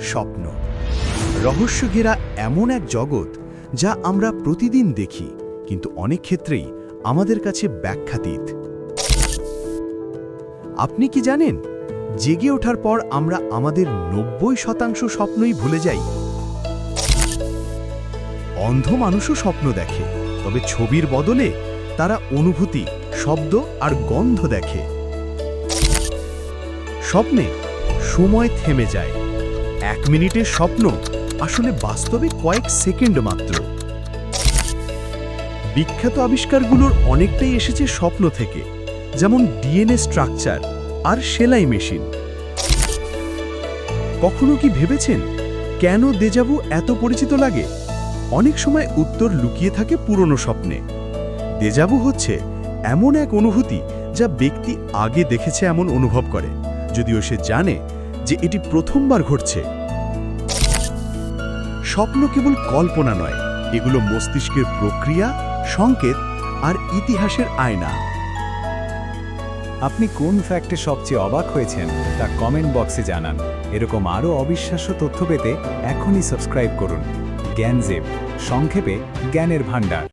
স্বপ্ন। রহস্য ঘেরা এমন এক জগৎ যা আমরা প্রতিদিন দেখি, কিন্তু অনেক ক্ষেত্রেই আমাদের কাছে ব্যাখ্যাতীত। আপনি কি জানেন, জেগে ওঠার পর আমরা আমাদের নব্বই শতাংশ স্বপ্নই ভুলে যাই? অন্ধ মানুষও স্বপ্ন দেখে, তবে ছবির বদলে তারা অনুভূতি, শব্দ আর গন্ধ দেখে। স্বপ্নে সময় থেমে যায়। এক মিনিটের স্বপ্ন, আসলে বাস্তবে কয়েক সেকেন্ড মাত্র। বিখ্যাত আবিষ্কারগুলোর অনেকটাই এসেছে স্বপ্ন থেকে, যেমন ডিএনএ স্ট্রাকচার আর সেলাই মেশিন। কখনো কি ভেবেছেন, কেন দেজাবু এত পরিচিত লাগে? অনেক সময় উত্তর লুকিয়ে থাকে পুরনো স্বপ্নে। দেজাবু হচ্ছে এমন এক অনুভূতি যা ব্যক্তি আগে দেখেছে এমন অনুভব করে, যদিও সে জানে যে এটি প্রথমবার ঘটছে। স্বপ্ন কেবল কল্পনা নয়, এগুলো মস্তিষ্কের প্রক্রিয়া, সংকেত আর ইতিহাসের আয়না। আপনি কোন ফ্যাক্টে সবচেয়ে অবাক হয়েছেন তা কমেন্ট বক্সে জানান। এরকম আরও অবিশ্বাস্য তথ্য পেতে এখনই সাবস্ক্রাইব করুন। জ্ঞানজেব, সংক্ষেপে জ্ঞানের ভান্ডার